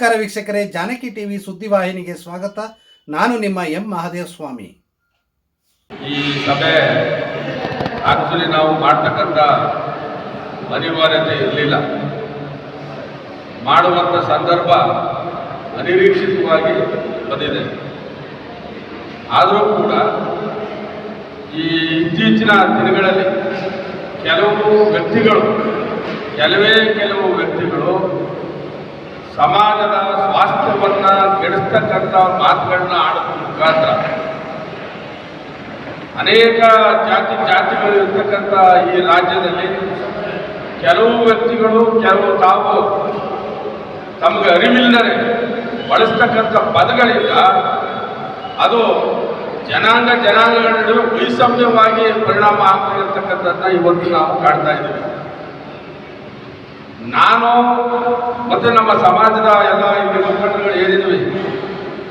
ನಮಸ್ಕಾರ ವೀಕ್ಷಕರೇ, ಜಾನಕಿ ಟಿವಿ ಸುದ್ದಿವಾಹಿನಿಗೆ ಸ್ವಾಗತ. ನಾನು ನಿಮ್ಮ ಎಂ ಮಹಾದೇವ ಸ್ವಾಮಿ ಈ ಸಭೆ ಆಕ್ಚುಲಿ ನಾವು ಮಾಡ್ತಕ್ಕಂಥ ಅನಿವಾರ್ಯತೆ ಇರಲಿಲ್ಲ. ಮಾಡುವಂಥ ಸಂದರ್ಭ ಅನಿರೀಕ್ಷಿತವಾಗಿ ಬಂದಿದೆ. ಆದರೂ ಕೂಡ ಈ ಇತ್ತೀಚಿನ ದಿನಗಳಲ್ಲಿ ಕೆಲವು ವ್ಯಕ್ತಿಗಳು, ಕೆಲವೇ ಕೆಲವು ವ್ಯಕ್ತಿಗಳು ಸಮಾಜದ ಸ್ವಾಸ್ಥ್ಯವನ್ನು ಕೆಡಿಸ್ತಕ್ಕಂಥ ಮಾತುಗಳನ್ನ ಆಡೋದ್ರ ಮುಖಾಂತರ ಅನೇಕ ಜಾತಿ ಜಾತಿಗಳು ಇರ್ತಕ್ಕಂಥ ಈ ರಾಜ್ಯದಲ್ಲಿ ಕೆಲವು ವ್ಯಕ್ತಿಗಳು, ಕೆಲವು ತಾವು ತಮಗೆ ಅರಿವಿಲ್ಲದೆ ಬಳಸ್ತಕ್ಕಂಥ ಪದಗಳಿಂದ ಅದು ಜನಾಂಗ ಜನಾಂಗಗಳ ನಡುವೆ ವೈಷಮ್ಯವಾಗಿ ಪರಿಣಾಮ ಆಗ್ತಾ ಇರತಕ್ಕಂಥದ್ದನ್ನ ಇವತ್ತು ನಾವು ಕಾಣ್ತಾ ಇದ್ದೀವಿ. ನಾನು ಮತ್ತು ನಮ್ಮ ಸಮಾಜದ ಎಲ್ಲ ಇಲ್ಲಿ ಮುಖಂಡರುಗಳು ಏನಿದ್ವಿ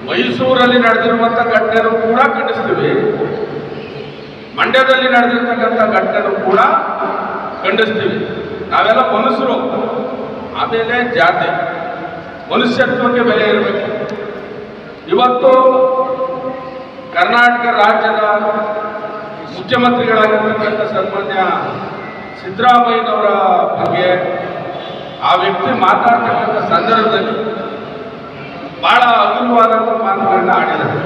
ಮೈಸೂರಲ್ಲಿ ನಡೆದಿರುವಂಥ ಘಟನೆನೂ ಕೂಡ ಖಂಡಿಸ್ತೀವಿ ಮಂಡ್ಯದಲ್ಲಿ ನಡೆದಿರ್ತಕ್ಕಂಥ ಘಟನೆಯನ್ನು ಕೂಡ ಖಂಡಿಸ್ತೀವಿ. ನಾವೆಲ್ಲ ಮನುಷ್ಯರು. ಆಮೇಲೆ ಜಾತಿ. ಮನುಷ್ಯತ್ವಕ್ಕೆ ಬೆಲೆ ಇರಬೇಕು. ಇವತ್ತು ಕರ್ನಾಟಕ ರಾಜ್ಯದ ಮುಖ್ಯಮಂತ್ರಿಗಳಾಗಿರ್ತಕ್ಕಂಥ ಸನ್ಮಾನ್ಯ ಸಿದ್ದರಾಮಯ್ಯನವರ ಬಗ್ಗೆ ಆ ವ್ಯಕ್ತಿ ಮಾತಾಡ್ತಕ್ಕಂಥ ಸಂದರ್ಭದಲ್ಲಿ ಬಹಳ ಹಗುರವಾದಂಥ ಮಾತುಗಳನ್ನ ಆಡಿದರು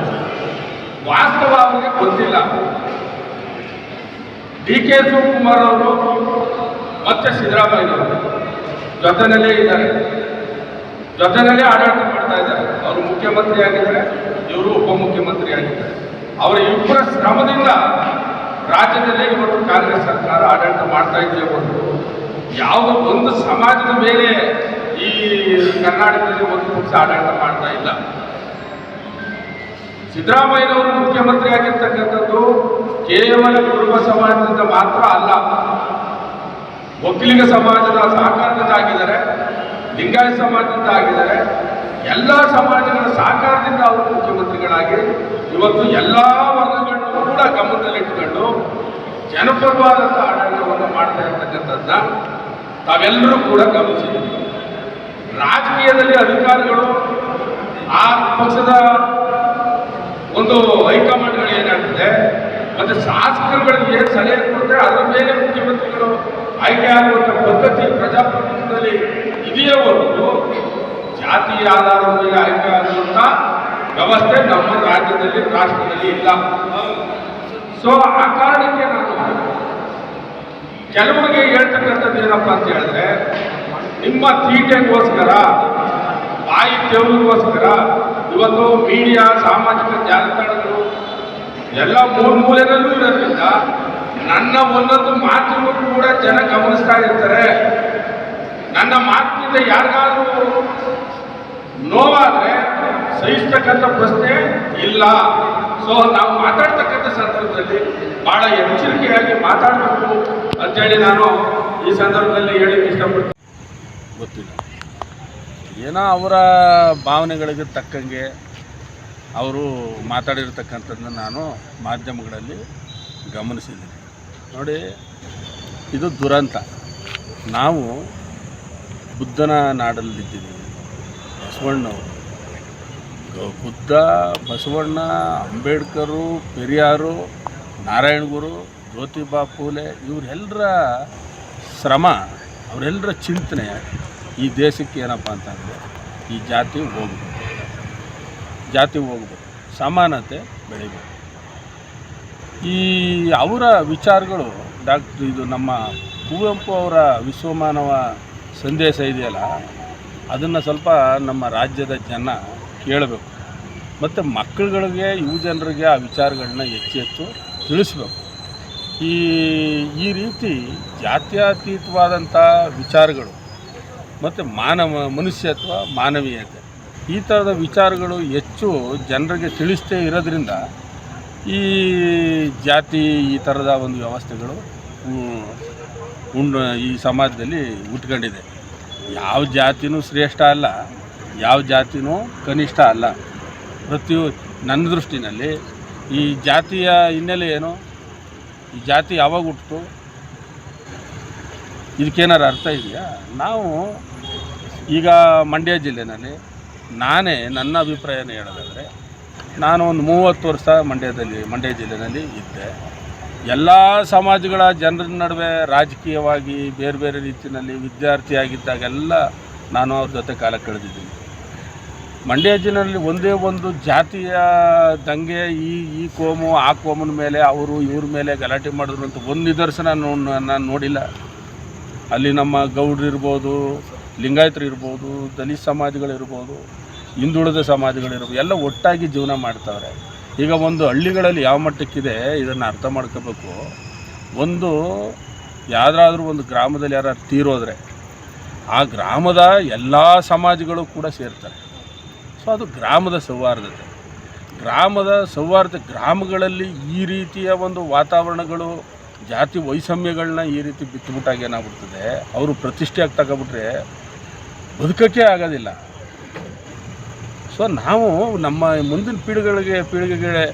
ವಾಸ್ತವ ಅವರಿಗೆ ಗೊತ್ತಿಲ್ಲ. ಡಿ ಕೆ ಶಿವಕುಮಾರ್ ಅವರು ಮತ್ತೆ ಸಿದ್ದರಾಮಯ್ಯನವರು ಜೊತೆನಲ್ಲೇ ಇದ್ದಾರೆ. ಜೊತೆನಲ್ಲೇ ಆಡಳಿತ ಮಾಡ್ತಾ ಇದ್ದಾರೆ. ಅವರು ಮುಖ್ಯಮಂತ್ರಿ ಆಗಿದ್ದಾರೆ ಇವರು ಉಪಮುಖ್ಯಮಂತ್ರಿ ಆಗಿದ್ದಾರೆ ಅವರ ಇಬ್ಬರ ಶ್ರಮದಿಂದ ರಾಜ್ಯದಲ್ಲಿ ಇವತ್ತು ಕಾಂಗ್ರೆಸ್ ಸರ್ಕಾರ ಆಡಳಿತ ಮಾಡ್ತಾ ಇದೆಯೇ ಹೊರತು ಯಾವುದೋ ಒಂದು ಸಮಾಜದ ಮೇಲೆ ಈ ಕರ್ನಾಟಕದಲ್ಲಿ ಒಂದು ಪಕ್ಷ ಆಡಳಿತ ಮಾಡ್ತಾ ಇಲ್ಲ. ಸಿದ್ದರಾಮಯ್ಯನವರು ಮುಖ್ಯಮಂತ್ರಿ ಆಗಿರ್ತಕ್ಕಂಥದ್ದು ಕೇವಲ ಕುಟುಂಬ ಸಮಾಜದಿಂದ ಮಾತ್ರ ಅಲ್ಲ. ಒಕ್ಕಲಿಗ ಸಮಾಜದ ಸಹಕಾರದಿಂದ ಆಗಿದ್ದಾರೆ ಲಿಂಗಾಯತ ಸಮಾಜದಿಂದ ಆಗಿದ್ದಾರೆ ಎಲ್ಲ ಸಮಾಜಗಳ ಸಹಕಾರದಿಂದ ಅವರು ಮುಖ್ಯಮಂತ್ರಿಗಳಾಗಿ ಇವತ್ತು ಎಲ್ಲ ವರ್ಗಗಳನ್ನು ಕೂಡ ಗಮನದಲ್ಲಿಟ್ಟುಕೊಂಡು ಜನಪರವಾದಂಥ ಆಡಳಿತವನ್ನು ಮಾಡ್ತಾ ಇರ್ತಕ್ಕಂಥದ್ದನ್ನ ತಾವೆಲ್ಲರೂ ಕೂಡ ಗಮನಿಸಿದ್ದೀವಿ ರಾಜಕೀಯದಲ್ಲಿ ಅಧಿಕಾರಿಗಳು ಆ ಪಕ್ಷದ ಒಂದು ಹೈಕಮಾಂಡ್ಗಳು ಏನಾಗ್ತದೆ, ಮತ್ತೆ ಶಾಸಕರುಗಳಿಗೆ ಏನು ಸಲಹೆ ಕೊಡ್ತಾರೆ, ಅದರ ಮೇಲೆ ಮುಖ್ಯಮಂತ್ರಿಗಳು ಆಯ್ಕೆ ಆಗುವಂಥ ಪದ್ಧತಿ ಪ್ರಜಾಪ್ರಭುತ್ವದಲ್ಲಿ ಇದೆಯೇ ಹೊರತು ಜಾತಿ ಆಧಾರದ ಮೇಲೆ ಆಯ್ಕೆ ಆಗುವಂಥ ವ್ಯವಸ್ಥೆ ನಮ್ಮ ರಾಜ್ಯದಲ್ಲಿ, ರಾಷ್ಟ್ರದಲ್ಲಿ ಇಲ್ಲ. ಸೊ ಆ ಕಾರಣಕ್ಕೆ ನಾನು ಕೆಲವರಿಗೆ ಹೇಳ್ತಕ್ಕಂಥದ್ದು ಏನಪ್ಪ ಅಂತ ಹೇಳಿದ್ರೆ, ನಿಮ್ಮ ತೀಟೆಗೋಸ್ಕರ ಬಾಯಿ ತೆವರಿಗೋಸ್ಕರ, ಇವತ್ತು ಮೀಡಿಯಾ, ಸಾಮಾಜಿಕ ಜಾಲತಾಣಗಳು, ಎಲ್ಲ ಮೂರು ಮೂಲೆಯಲ್ಲೂ ಇರೋದ್ರಿಂದ ನನ್ನ ಒಂದೊಂದು ಮಾತನ್ನು ಕೂಡ ಜನ ಗಮನಿಸ್ತಾ ಇರ್ತಾರೆ. ನನ್ನ ಮಾತಿನಿಂದ ಯಾರಿಗಾದ್ರೂ ನೋವಾದ್ರೆ ಸಹಿಸ್ತಕ್ಕಂಥ ಪ್ರಶ್ನೆ ಇಲ್ಲ. ಸೊ ನಾವು ಮಾತಾಡ್ತಕ್ಕಂಥ ಸಂದರ್ಭದಲ್ಲಿ ಬಹಳ ಎಚ್ಚರಿಕೆಯಾಗಿ ಮಾತಾಡಬೇಕು ಅಂತೇಳಿ ನಾನು ಈ ಸಂದರ್ಭದಲ್ಲಿ ಹೇಳಿಕ್ಕೆ ಇಷ್ಟಪಡ್ತೀನಿ. ಗೊತ್ತಿಲ್ಲ. ಏನೋ ಅವರ ಭಾವನೆಗಳಿಗೆ ತಕ್ಕಂಗೆ ಅವರು ಮಾತಾಡಿರ್ತಕ್ಕಂಥದ್ದನ್ನು ನಾನು ಮಾಧ್ಯಮಗಳಲ್ಲಿ ಗಮನಿಸಿದ್ದೀನಿ. ನೋಡಿ, ಇದು ದುರಂತ. ನಾವು ಬುದ್ಧನ ನಾಡಲ್ಲಿದ್ದೀವಿ. ಬಸವಣ್ಣವರು. ಗ- ಬುದ್ಧ, ಬಸವಣ್ಣ, ಅಂಬೇಡ್ಕರು, ಪೆರಿಯಾರು ನಾರಾಯಣಗುರು ಜ್ಯೋತಿಬಾ ಫೂಲೆ ಇವರೆಲ್ಲರ ಶ್ರಮ ಅವರೆಲ್ಲರ ಚಿಂತನೆ ಈ ದೇಶಕ್ಕೆ ಏನಪ್ಪ ಅಂತಂದರೆ ಈ ಜಾತಿ ಹೋಗ್ಬೇಕು. ಜಾತಿ ಹೋಗ್ಬೇಕು. ಸಮಾನತೆ ಬೆಳಿಬೇಕು. ಈ ಅವರ ವಿಚಾರಗಳು ಡಾಕ್ಟರ್ ಇದು ನಮ್ಮ ಕುವೆಂಪು ಅವರ ವಿಶ್ವಮಾನವ ಸಂದೇಶ ಇದೆಯಲ್ಲ, ಅದನ್ನು ಸ್ವಲ್ಪ ನಮ್ಮ ರಾಜ್ಯದ ಜನ ಕೇಳಬೇಕು. ಮತ್ತು ಮಕ್ಕಳುಗಳಿಗೆ, ಯುವ ಜನರಿಗೆ ಆ ವಿಚಾರಗಳನ್ನ ಹೆಚ್ಚು ಹೆಚ್ಚು ತಿಳಿಸ್ಬೇಕು. ಈ ಈ ರೀತಿ ಜಾತ್ಯತೀತವಾದಂಥ ವಿಚಾರಗಳು ಮತ್ತು ಮಾನವ, ಮನುಷ್ಯತ್ವ, ಮಾನವೀಯತೆ, ಈ ಥರದ ವಿಚಾರಗಳು ಹೆಚ್ಚು ಜನರಿಗೆ ತಿಳಿಸ್ತೇ ಇರೋದ್ರಿಂದ ಈ ಜಾತಿ, ಈ ಥರದ ಒಂದು ವ್ಯವಸ್ಥೆಗಳು ಉಂಡು ಈ ಸಮಾಜದಲ್ಲಿ ಉಟ್ಕೊಂಡಿದೆ. ಯಾವ ಜಾತಿನೂ ಶ್ರೇಷ್ಠ ಅಲ್ಲ. ಯಾವ ಜಾತಿನೂ ಕನಿಷ್ಠ ಅಲ್ಲ. ಪ್ರತಿ ನನ್ನ ದೃಷ್ಟಿನಲ್ಲಿ ಈ ಜಾತಿಯ ಹಿನ್ನೆಲೆ ಏನು? ಈ ಜಾತಿ ಯಾವಾಗ ಹುಟ್ಟಿತು ಇದಕ್ಕೇನಾರು ಅರ್ಥ ಇದೆಯಾ? ನಾವು ಈಗ ಮಂಡ್ಯ ಜಿಲ್ಲೆನಲ್ಲಿ ನಾನೇ ನನ್ನ ಅಭಿಪ್ರಾಯನ ಹೇಳೋದಾದರೆ, ನಾನು ಒಂದು ಮೂವತ್ತು ವರ್ಷ ಮಂಡ್ಯದಲ್ಲಿ, ಮಂಡ್ಯ ಜಿಲ್ಲೆಯಲ್ಲಿ ಇದ್ದೆ. ಎಲ್ಲ ಸಮಾಜಗಳ ಜನರ ನಡುವೆ ರಾಜಕೀಯವಾಗಿ ಬೇರೆ ಬೇರೆ ರೀತಿಯಲ್ಲಿ ವಿದ್ಯಾರ್ಥಿಯಾಗಿದ್ದಾಗೆಲ್ಲ ನಾನು ಅವ್ರ ಜೊತೆ ಕಾಲ ಕಳೆದಿದ್ದೀನಿ. ಮಂಡ್ಯ ಜಿಲ್ಲೆಯಲ್ಲಿ ಒಂದೇ ಒಂದು ಜಾತಿಯ ದಂಗೆ ಈ ಈ ಕೋಮು, ಆ ಕೋಮನ ಮೇಲೆ ಅವರು ಇವ್ರ ಮೇಲೆ ಗಲಾಟೆ ಮಾಡಿದ್ರು ಅಂತ ಒಂದು ನಿದರ್ಶನ ನಾನು ನೋಡಿಲ್ಲ. ಅಲ್ಲಿ ನಮ್ಮ ಗೌಡ್ರು ಇರ್ಬೋದು, ಲಿಂಗಾಯತರು ಇರ್ಬೋದು, ದಲಿತ ಸಮಾಜಗಳಿರ್ಬೋದು ಹಿಂದುಳಿದ ಸಮಾಜಗಳಿರ್ಬೋದು ಎಲ್ಲ ಒಟ್ಟಾಗಿ ಜೀವನ ಮಾಡ್ತಾವ್ರೆ. ಈಗ ಒಂದು ಹಳ್ಳಿಗಳಲ್ಲಿ ಯಾವ ಮಟ್ಟಕ್ಕಿದೆ ಇದನ್ನು ಅರ್ಥ ಮಾಡ್ಕೋಬೇಕು. ಒಂದು ಯಾವುದಾದ್ರೂ ಒಂದು ಗ್ರಾಮದಲ್ಲಿ ಯಾರು ತೀರೋದ್ರೆ, ಆ ಗ್ರಾಮದ ಎಲ್ಲ ಸಮಾಜಗಳು ಕೂಡ ಸೇರ್ತಾರೆ. ಸೊ ಅದು ಗ್ರಾಮದ ಸೌಹಾರ್ದತೆ. ಗ್ರಾಮದ ಸೌಹಾರ್ದ ಗ್ರಾಮಗಳಲ್ಲಿ ಈ ರೀತಿಯ ಒಂದು ವಾತಾವರಣಗಳು, ಜಾತಿ ವೈಷಮ್ಯಗಳನ್ನ ಈ ರೀತಿ ಬಿತ್ತುಬಿಟ್ಟಾಗ ಏನಾಗ್ಬಿಡ್ತದೆ, ಅವರು ಪ್ರತಿಷ್ಠೆಯಾಗಿ ತಗೊಬಿಟ್ರೆ ಬದುಕೋಕ್ಕೆ ಆಗೋದಿಲ್ಲ. ಸೊ ನಾವು ನಮ್ಮ ಮುಂದಿನ ಪೀಳಿಗೆಗಳಿಗೆ, ಪೀಳಿಗೆಗಳೇ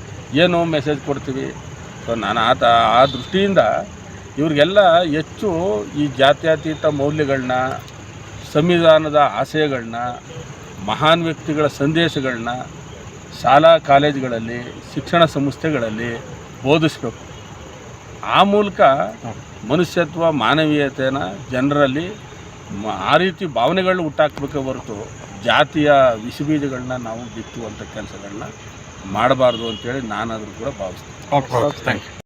ಏನು ಮೆಸೇಜ್ ಕೊಡ್ತೀವಿ. ಸೊ ನಾನು ಆತ, ಆ ದೃಷ್ಟಿಯಿಂದ ಇವರಿಗೆಲ್ಲ ಹೆಚ್ಚು ಈ ಜಾತ್ಯತೀತ ಮೌಲ್ಯಗಳನ್ನ, ಸಂವಿಧಾನದ ಆಶಯಗಳನ್ನ ಮಹಾನ್ ವ್ಯಕ್ತಿಗಳ ಸಂದೇಶಗಳನ್ನ ಶಾಲಾ ಕಾಲೇಜುಗಳಲ್ಲಿ, ಶಿಕ್ಷಣ ಸಂಸ್ಥೆಗಳಲ್ಲಿ ಬೋಧಿಸಬೇಕು. ಆ ಮೂಲಕ ಮನುಷ್ಯತ್ವ, ಮಾನವೀಯತೆನ ಜನರಲ್ಲಿ ಆ ರೀತಿ ಭಾವನೆಗಳನ್ನ ಹುಟ್ಟಾಕಬೇಕೆ ಹೊರತು ಜಾತಿಯ ವಿಷಬೀಜಗಳನ್ನ ನಾವು ಬಿತ್ತುವಂಥ ಕೆಲಸಗಳನ್ನ ಮಾಡಬಾರ್ದು ಅಂತೇಳಿ ನಾನಾದರೂ ಕೂಡ ಭಾವಿಸ್ತೀನಿ. Okay thank you